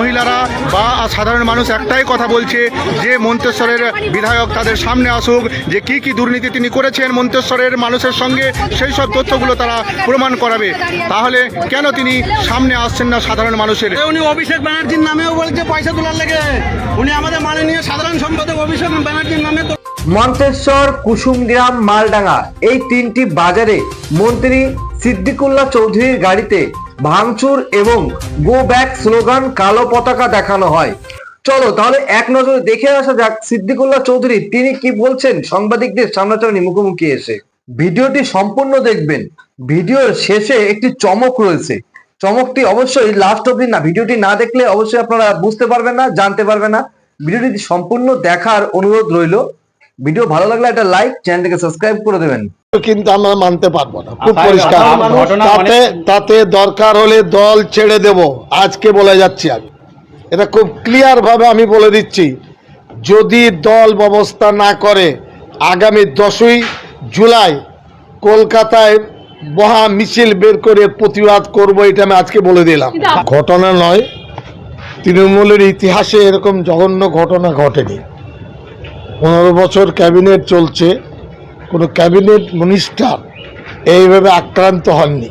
মহিলারা বা সাধারণ মানুষ একটাই কথা বলছে যে মন্তেশ্বরের বিধায়ক তাদের সামনে আসুক যে কি কি দুর্নীতি তিনি করেছেন মন্তেশ্বরের মানুষের সঙ্গে সেই সব তথ্যগুলো তারা প্রমাণ করাবে। তাহলে কেন তিনি সামনে আসছেন না সাধারণ মানুষের? উনি অভিষেক ব্যানার্জির নামেও বলছে পয়সা তোলার লেগে। উনি আমাদের মাননীয় সাধারণ সম্পাদক অভিষেক ব্যানার্জির নামে তো মন্তেশ্বর কুসুমগ্রাম মালডাঙ্গা এই তিনটি বাজারে মন্ত্রী সিদ্দিকুল্লাহ চৌধুরীর গাড়িতে ভাঙচুর এবং গো ব্যাক স্লোগান কালো পতাকা দেখানো হয়। চলো তাহলে এক নজরে দেখে আসা যাক সিদ্দিকুল্লাহ চৌধুরী, তিনি কি বলছেন? সাংবাদিকদের সামনাসামনি মুখোমুখি এসে। ভিডিওটি সম্পূর্ণ দেখবেন। ভিডিওর শেষে একটি চমক রয়েছে। চমকটি অবশ্যই লাস্ট অব্দি না, ভিডিওটি না দেখলে অবশ্যই আপনারা বুঝতে পারবেন না, জানতে পারবেন না। ভিডিওটি সম্পূর্ণ দেখার অনুরোধ রইল। ভিডিও ভালো লাগলে একটা লাইক চ্যানেলটাকে সাবস্ক্রাইব করে দেবেন। কিন্তু আমরা মানতে পারব না। খুব পরিষ্কার। ঘটনা- ঘটনা তাতে তাতে দরকার হলে দল ছেড়ে দেব। আজকে বলে যাচ্ছি আমি। এটা খুব ক্লিয়ার ভাবে আমি বলে দিচ্ছি। যদি দল ব্যবস্থা না করে আগামী দশই জুলাই কলকাতায় মহা মিছিল বের করে প্রতিবাদ করব এটা আমি আজকে বলে দিলাম। ঘটনা নয় তৃণমূলের ইতিহাসে এরকম জঘন্য ঘটনা ঘটেনি। পনেরো বছর ক্যাবিনেট চলছে। কোনো ক্যাবিনেট মিনিস্টার এইভাবে আক্রান্ত হননি।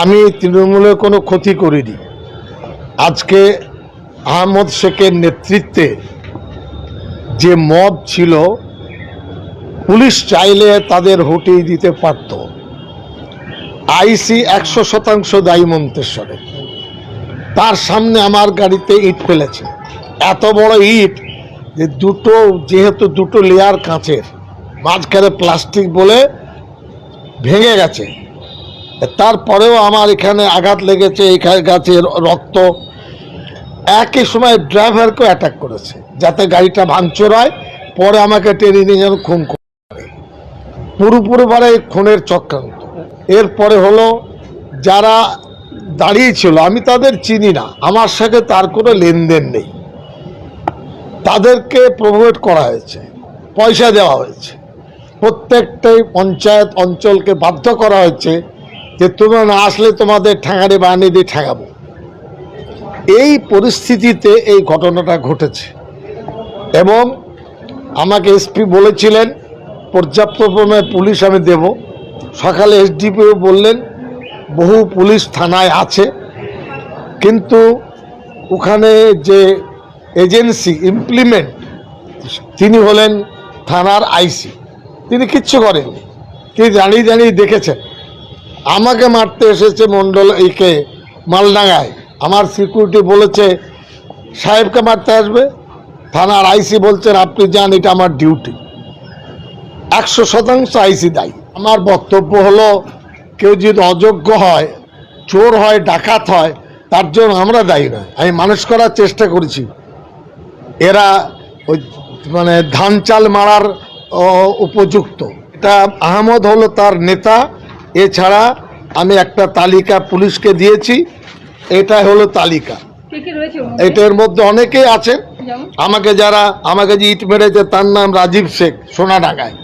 আমি তৃণমূলের কোনো ক্ষতি করিনি। আজকে আহমদ শেখের নেতৃত্বে যে মব ছিল, পুলিশ চাইলে তাদের হটিয়ে দিতে পারত। আইসি একশো শতাংশ দায়ী মন্তেশ্বরে তার সামনে আমার গাড়িতে ইট ফেলেছে। এত বড় ইট যে দুটো, যেহেতু দুটো লেয়ার কাঁচের মাঝখানে প্লাস্টিক বলে ভেঙে গেছে। তারপরেও আমার এখানে আঘাত লেগেছে, এখানে গাছের রক্ত। একই সময় ড্রাইভারকেও অ্যাটাক করেছে, যাতে গাড়িটা ভাঙচুর হয়, পরে আমাকে টেনে নিয়ে যেন খুন করে। পুরোপুরি বারে খুনের চক্রান্ত। এরপরে হলো, যারা দাঁড়িয়েছিল আমি তাদের চিনি না, আমার সাথে তার কোনো লেনদেন নেই। তাদেরকে প্রভোট করা হয়েছে, পয়সা দেওয়া হয়েছে। প্রত্যেকটাই পঞ্চায়েত অঞ্চলকে বাধ্য করা হয়েছে যে তোমরা না আসলে তোমাদের ঠ্যাঙারে বানিয়ে দিয়ে ঠেঙাবো। এই পরিস্থিতিতে এই ঘটনাটা ঘটেছে। এবং আমাকে এসপি বলেছিলেন, পর্যাপ্ত পরিমাণে পুলিশ আমি দেব। সকালে এসডিপিও বললেন, বহু পুলিশ থানায় আছে। কিন্তু ওখানে যে এজেন্সি ইমপ্লিমেন্ট তিনি হলেন থানার আইসি। তিনি কিচ্ছু করেননি। তিনি জানিয়ে দাঁড়িয়ে দেখেছেন। আমাকে মারতে এসেছে মণ্ডল এইকে মালডাঙ্গায়। আমার সিকিউরিটি বলেছে, সাহেবকে মারতে আসবে। থানার আইসি বলছেন, আপনি যান, এটা আমার ডিউটি একশো শতাংশ আইসি দায়ী। আমার বক্তব্য হলো, কেউ যদি অযোগ্য হয়, চোর হয়, ডাকাত হয়, তার জন্য আমরা দায়ী নয়। আমি মানুষ করার চেষ্টা করেছি। এরা ওই মানে ধান চাল মারার উপযুক্ত এটা আহমদ হলো তার নেতা। এছাড়া আমি একটা তালিকা পুলিশকে দিয়েছি। এটা হলো তালিকা। কে কে রয়েছে ওর মধ্যে? এটার মধ্যে অনেকেই আছেন। আমাকে যারা আমাকে যে ইট মেরেছে তার নাম রাজীব শেখ সোনাডাঙ্গায়।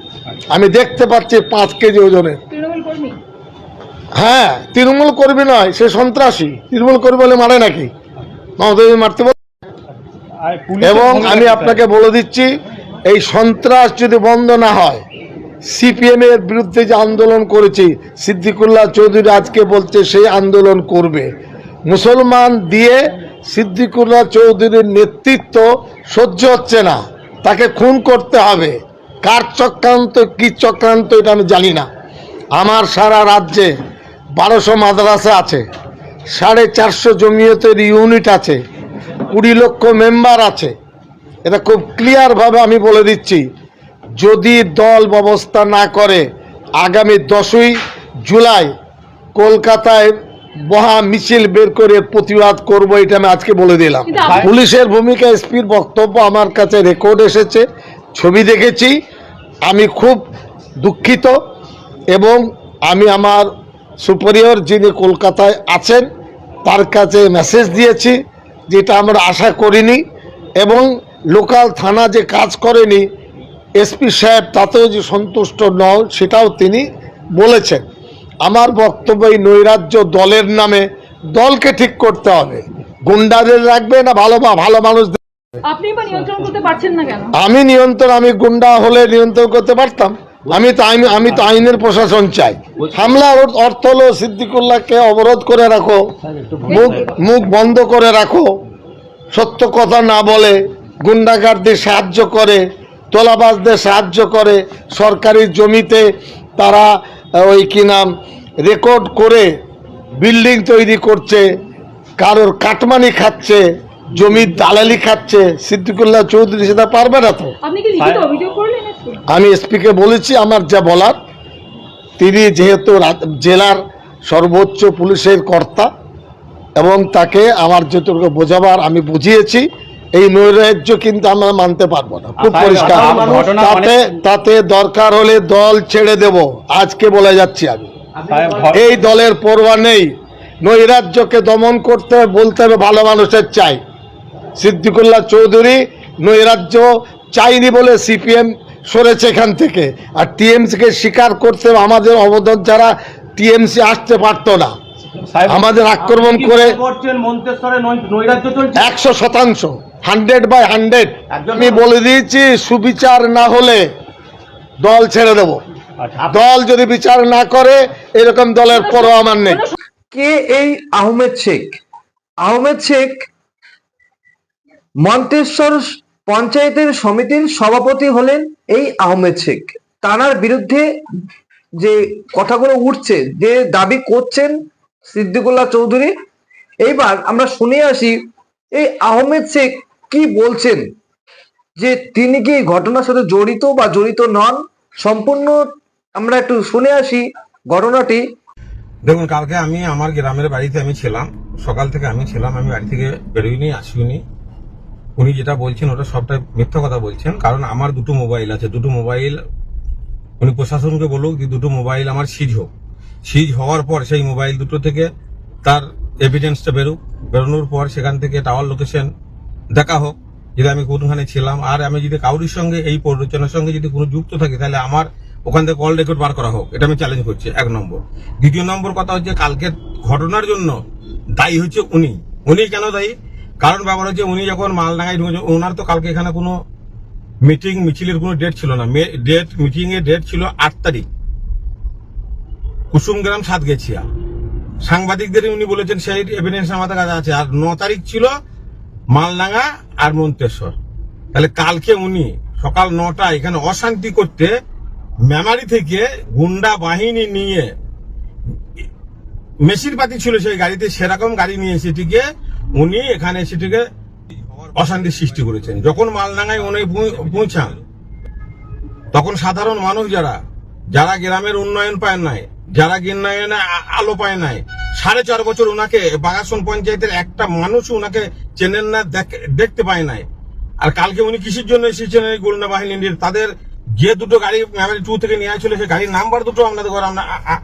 আমি দেখতে পাচ্ছি পাঁচ কেজি ওজনের হ্যাঁ তৃণমূল কর্মী নয় সে সন্ত্রাসী। তৃণমূল কর্মী বলে মারে নাকি? মমতা মারতে বলে এবং আমি আপনাকে বলে দিচ্ছি এই সন্ত্রাস যদি বন্ধ না হয় সিপিএম এর বিরুদ্ধে যে আন্দোলন করেছি, সিদ্দিকুল্লাহ চৌধুরী আজকে বলছে সেই আন্দোলন করবে। মুসলমান দিয়ে সিদ্দিকুল্লাহ চৌধুরীর নেতৃত্ব সহ্য হচ্ছে না। তাকে খুন করতে হবে। কার চক্রান্ত, কি চক্রান্ত এটা আমি জানি না। আমার সারা রাজ্যে বারোশো মাদ্রাসা আছে, সাড়ে চারশো জমিয়তের ইউনিট আছে, কুড়ি লক্ষ মেম্বার আছে। এটা খুব ক্লিয়ারভাবে আমি বলে দিচ্ছি। যদি দল ব্যবস্থা না করে আগামী দশই জুলাই কলকাতায় মহা মিছিল বের করে প্রতিবাদ করব এটা আমি আজকে বলে দিলাম। পুলিশের ভূমিকা এসপির বক্তব্য আমার কাছে রেকর্ড এসেছে ছবি দেখেছি। আমি খুব দুঃখিত এবং আমি আমার সুপরিয়র যিনি কলকাতায় আছেন তার কাছে মেসেজ দিয়েছি যেটা আমরা আশা করিনি এবং লোকাল থানা যে কাজ করেনি এসপি সাহেব তাতেও যে সন্তুষ্ট নন সেটাও তিনি বলেছেন। আমার বক্তব্য এই নৈরাজ্য দলের নামে দলকে ঠিক করতে হবে। গুন্ডাদের রাখবে না ভালো ভালো মানুষ আমি নিয়ন্ত্রণ আমি গুন্ডা হলে নিয়ন্ত্রণ করতে পারতাম। আমি তো আইন আমি তো আইনের প্রশাসন চাই। হামলার অর- অর্থ হলো সিদ্দিকুল্লাহকে অবরোধ করে রাখো মুখ মুখ বন্ধ করে রাখো। সত্য কথা না বলে গুন্ডাগারদের সাহায্য করে তোলাবাজদের সাহায্য করে সরকারি জমিতে তারা ওই কি নাম রেকর্ড করে বিল্ডিং তৈরি করছে কারোর কাটমানি খাচ্ছে জমির দালালি খাচ্ছে সিদ্দিকুল্লাহ চৌধুরী সেটা পারবে না তো? আমি এসপিকে বলেছি আমার যা বলার তিনি যেহেতু জেলার সর্বোচ্চ পুলিশের কর্তা এবং তাকে আমার যেটুকু বোঝাবার আমি বুঝিয়েছি এই নৈরাজ্য কিন্তু আমরা মানতে পারব না। খুব পরিষ্কার। তাতে তাতে দরকার হলে দল ছেড়ে দেব আজকে বলে যাচ্ছি আমি। এই দলের পরোয়া নেই। নৈরাজ্যকে দমন করতে হবে বলতে হবে ভালো মানুষের চাই। সিদ্দিকুল্লাহ চৌধুরী নৈরাজ্য চাইনি বলে সিপিএম সরেছে এখান থেকে। আর টিএমসিকে স্বীকার করতে আমাদের অবদান ছাড়া টিএমসি আসতে পারতো না। আমাদের আক্রমণ করে একশো শতাংশ হান্ড্রেড বাই হান্ড্রেড আমি বলে দিয়েছি সুবিচার না হলে দল ছেড়ে দেব। দল যদি বিচার না করে এরকম দলের পরও আমার নেই। কে এই আহমেদ শেখ? আহমেদ শেখ মন্তেশ্বর পঞ্চায়েতের সমিতির সভাপতি হলেন এই আহমেদ শেখ। তানার বিরুদ্ধে যে কথাগুলো উঠছে যে দাবি করছেন সিদ্দিকুল্লাহ চৌধুরী। এইবার আমরা শুনে আসি, এই আহমেদ শেখ কি বলছেন? যে তিনি কি ঘটনার সাথে জড়িত বা জড়িত নন? সম্পূর্ণ আমরা একটু শুনে আসি ঘটনাটি। দেখুন, কালকে আমি আমার গ্রামের বাড়িতে আমি ছিলাম। সকাল থেকে আমি ছিলাম, আমি বাড়ি থেকে বেরোইনি আসিনি উনি যেটা বলছেন, ওটা সবটাই মিথ্যা কথা বলছেন। কারণ আমার দুটো মোবাইল আছে। দুটো মোবাইল উনি প্রশাসনকে বলুক যে দুটো মোবাইল আমার সিজ হোক সিজ হওয়ার পর সেই মোবাইল দুটো থেকে তার এভিডেন্সটা বেরুক, বেরোনোর পর সেখান থেকে টাওয়ার লোকেশন দেখা হোক। যদি আমি কোনখানে ছিলাম, আর আমি যদি কাউরির সঙ্গে, এই প্ররোচনার সঙ্গে যদি কোনো যুক্ত থাকি, তাহলে আমার ওখান থেকে কল রেকর্ড বার করা হোক। এটা আমি চ্যালেঞ্জ করছি, এক নম্বর। দ্বিতীয় নম্বর কথা হচ্ছে, কালকের ঘটনার জন্য দায়ী হচ্ছে উনি। উনি কেন দায়ী? কারণ ব্যাপার হচ্ছে, উনি যখন মালডাঙ্গায় ঢুকেছে, ওনার তো কালকে এখানে কোনো মিটিং মিছিলের কোনো ডেট ছিল না। ডেট মিটিং এর ডেট ছিল আট তারিখ। কুসুমগ্রাম সাতগেছিয়া। সাংবাদিকদের উনি বলেছেন, সেই এভিডেন্স আমাদের কাছে আছে। আর ন তারিখ ছিল মালডাঙ্গা আর মন্তেশ্বর। তাহলে কালকে উনি সকাল নটা এখানে অশান্তি করতে মেমারি থেকে গুন্ডা বাহিনী নিয়ে মেশির পাতি ছিল সেই গাড়িতে, সেরকম গাড়ি নিয়ে সেটিকে উনি এখানে সেটিকে অশান্তির সৃষ্টি করেছেন। যখন মালডাঙ্গায় উনি পৌঁছান, তখন সাধারণ মানুষ যারা যারা গ্রামের উন্নয়ন পায় নাই যারা উন্নয়নে আলো পায় নাই। সাড়ে চার বছর ওনাকে বাগাসন পঞ্চায়েতের একটা মানুষ ওনাকে চেনেন না, দেখ- দেখতে পায় নাই। আর কালকে উনি কিসের জন্য এসেছেন এই গোলনা বাহিনীর তাদের যে দুটো গাড়ি মেমারি টু থেকে নিয়ে আসছিল, সেই গাড়ির নাম্বার দুটো আপনাদের ঘরে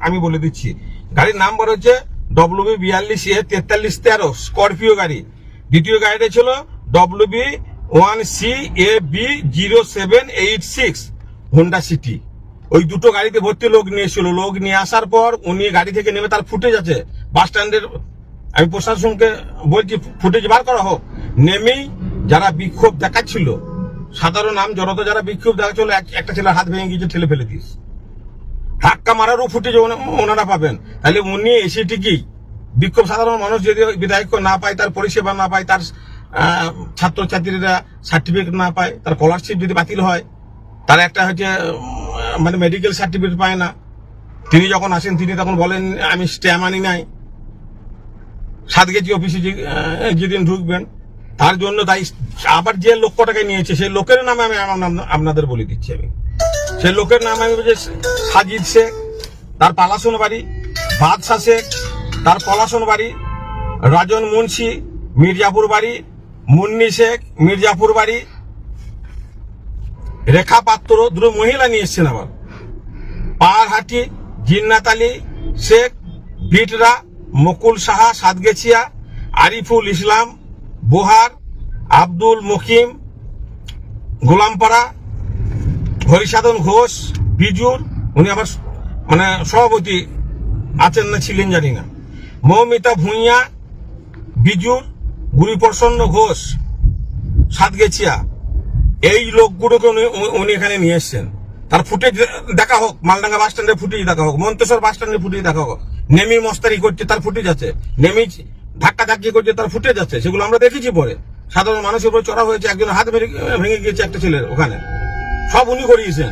আমি বলে দিচ্ছি। গাড়ির নাম্বার হচ্ছে ডব্লিউ বিয়াল্লিশ এ তেতাল্লিশ তেরো স্করপিও গাড়ি। দ্বিতীয় গাড়িটা ছিল W B one C A B zero seven eight six Honda City ওই দুটো গাড়িতে ভর্তি লোক নিয়ে লোক নিয়ে আসার পর উনি গাড়ি থেকে নেমে তার ফুটেজ আছে। বাস স্ট্যান্ডের আমি প্রশাসনকে বলছি, ফুটেজ বার করা হোক। নেমেই যারা বিক্ষোভ দেখাচ্ছিল, সাধারণ নাম জনতা যারা বিক্ষোভ দেখাচ্ছিল, এক- একটা ছেলের হাত ভেঙে গিয়েছে, ঠেলে ফেলে দিস ধাক্কা মারারও ফুটেজ ওনারা পাবেন। তাহলে উনি এসে ঠিকই বিক্ষোভ সাধারণ মানুষ যদি বিধায়ক না পায়, তার পরিষেবা না পায়, তার ছাত্রছাত্রীরা সার্টিফিকেট না পায়, তার স্কলারশিপ যদি বাতিল হয় তার একটা হচ্ছে মানে মেডিকেল সার্টিফিকেট পায় না। তিনি যখন আসেন, তিনি তখন বলেন, আমি স্ট্যাম আনি নাই। সাত কেজি অফিসে যেদিন ঢুকবেন, তার জন্য দায়ী আবার যে লক্ষ্যটাকে নিয়েছে, সেই লোকের নামে আমি আপনাদের বলে দিচ্ছি আমি। সেই লোকের নাম আমি সাজিদ শেখ, তার পালাসন বাড়ি বাদশা শেখ, তার পলাশন বাড়ি, রাজন মুন্সি, মির্জাপুর বাড়ি, মুন্নি শেখ, মির্জাপুর বাড়ি রেখা পাত্র দুটো মহিলা নিয়ে এসছেন আবার। পাহাড়হাটি জিন্নাত আলী শেখ, বিটরা, মকুল সাহা, সাতগেছিয়া, আরিফুল ইসলাম, বোহার, আব্দুল মকিম, গোলামপাড়া, হরিসাধন ঘোষ, বিজুর, উনি আবার মানে সভাপতি আছেন না ছিলেন জানি না। মৌমিতা ভূঁইয়া, বিজুর গুরি প্রসন্ন ঘোষ, সাতগেছিয়া। এই লোকগুলোকে উনি এখানে নিয়ে এসছেন। তার ফুটেজ দেখা হোক, মালডাঙ্গা বাস স্ট্যান্ডের ফুটেজ দেখা হোক, মন্তেশ্বর বাস স্ট্যান্ডের ফুটেজ দেখা হোক। নেমি মস্তারি করছে, তার ফুটেজ আছে। নেমি ধাক্কা ধাক্কি করছে, তার ফুটেজ আছে। সেগুলো আমরা দেখেছি পরে। সাধারণ মানুষের উপরে চড়া হয়েছে, একজন হাত ভেঙে গিয়েছে একটা ছেলের ওখানে। সব উনি করিয়েছেন।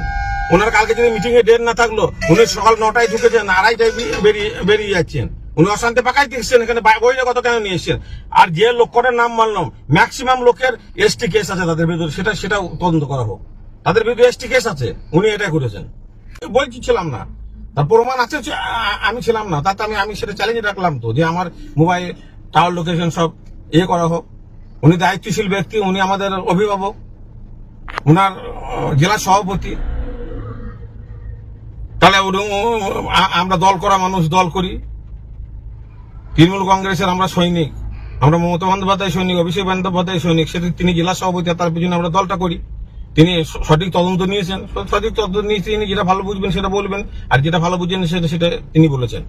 ওনার কালকে যদি মিটিং এ ডেট না থাকল, উনি সকাল নটায় ঢুকেছেন, আড়াইটায় বেরিয়ে বেরিয়ে যাচ্ছেন। উনি অশান্তি পাকাইতে এসছেন এখানে কত কেন নিয়ে এসছেন? আর যে লোকটার নাম মানলাম ম্যাক্সিমাম লোকের এসটি কেস আছে তাদের বিরুদ্ধে, সেটা সেটা তদন্ত করা হোক। তাদের বিরুদ্ধে এসটি কেস আছে, উনি এটা করেছেন। বলছি ছিলাম না। তার প্রমাণ আছে আমি ছিলাম না। তাতে আমি আমি সেটা চ্যালেঞ্জ রাখলাম তো, যে আমার মোবাইল টাওয়ার লোকেশন সব ইয়ে করা হোক। উনি দায়িত্বশীল ব্যক্তি, উনি আমাদের অভিভাবক। উনার জেলা সভাপতি। তাহলে আমরা দল করা মানুষ, দল করি। তৃণমূল কংগ্রেসের আমরা সৈনিক, আমরা মমতা বন্দ্যোপাধ্যায় সৈনিক, অভিষেক বন্দ্যোপাধ্যায় সৈনিক, সেটা তিনি জেলা সভাপতি তার পিছনে আমরা দলটা করি। তিনি সঠিক তদন্ত নিয়েছেন। সঠিক তদন্ত নিয়ে তিনি যেটা ভালো বুঝবেন সেটা বলবেন, আর যেটা ভালো বুঝবেন সেটা সেটা তিনি বলেছেন।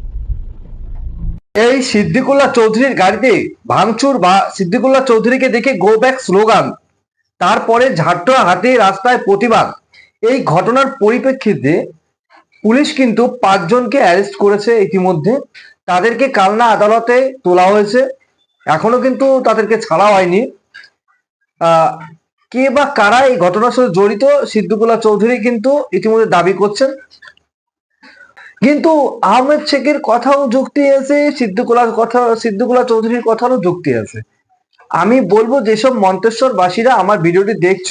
এই সিদ্দিকুল্লাহ চৌধুরীর গাড়িতে ভাঙচুর বা, সিদ্দিকুল্লাহ চৌধুরীকে দেখে গো ব্যাক স্লোগান তারপরে ঝাড়টা হাতে রাস্তায় প্রতিবাদ। এই ঘটনার পরিপ্রেক্ষিতে পুলিশ কিন্তু পাঁচজনকে অ্যারেস্ট করেছে ইতিমধ্যে। তাদেরকে কালনা আদালতে তোলা হয়েছে। এখনও কিন্তু তাদেরকে ছাড়া হয়নি। কে বা কারা এই ঘটনার সাথে জড়িত, সিদ্দিকুল্লাহ চৌধুরী কিন্তু ইতিমধ্যে দাবি করছেন। কিন্তু আহমেদ শেখের কথাও যুক্তি আছে সিদ্দিকুলার কথা, সিদ্দিকুল্লাহ চৌধুরীর কথারও যুক্তি আছে। আমি বলব, যেসব মন্তেশ্বরবাসীরা আমার ভিডিওটি দেখছ,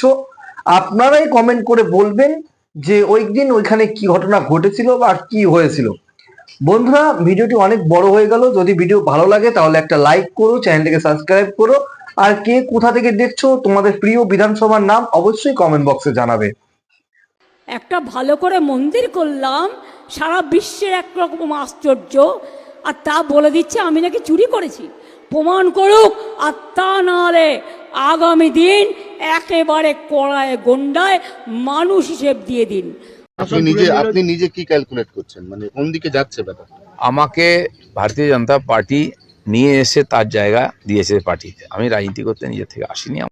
আপনারাই কমেন্ট করে বলবেন যে ওই দিন ওইখানে কি ঘটনা ঘটেছিল বা কি হয়েছিল। বন্ধুরা, ভিডিওটি অনেক বড় হয়ে গেল। যদি ভিডিও ভালো লাগে, তাহলে একটা লাইক করো, চ্যানেলটিকে সাবস্ক্রাইব করো। আর কে কোথা থেকে দেখছ, তোমাদের প্রিয় বিধানসভার নাম অবশ্যই কমেন্ট বক্সে জানাবে। একটা ভালো করে মন্দির করলাম, সারা বিশ্বের একরকম আশ্চর্য, আর তা বলে দিচ্ছে আমি নাকি চুরি করেছি। প্রমাণ করুক, আর তা নাহলে আগামী দিন একেবারে কড়ায় গন্ডায় মানুষ হিসেব দিয়ে দিন। আপনি নিজে আপনি নিজে কি ক্যালকুলেট করছেন? মানে কোন দিকে যাচ্ছে ব্যাপারটা? আমাকে ভারতীয় জনতা পার্টি নিয়ে এসে তার জায়গা দিয়েছে পার্টিতে। আমি রাজনীতি করতে নিজের থেকে আসিনি।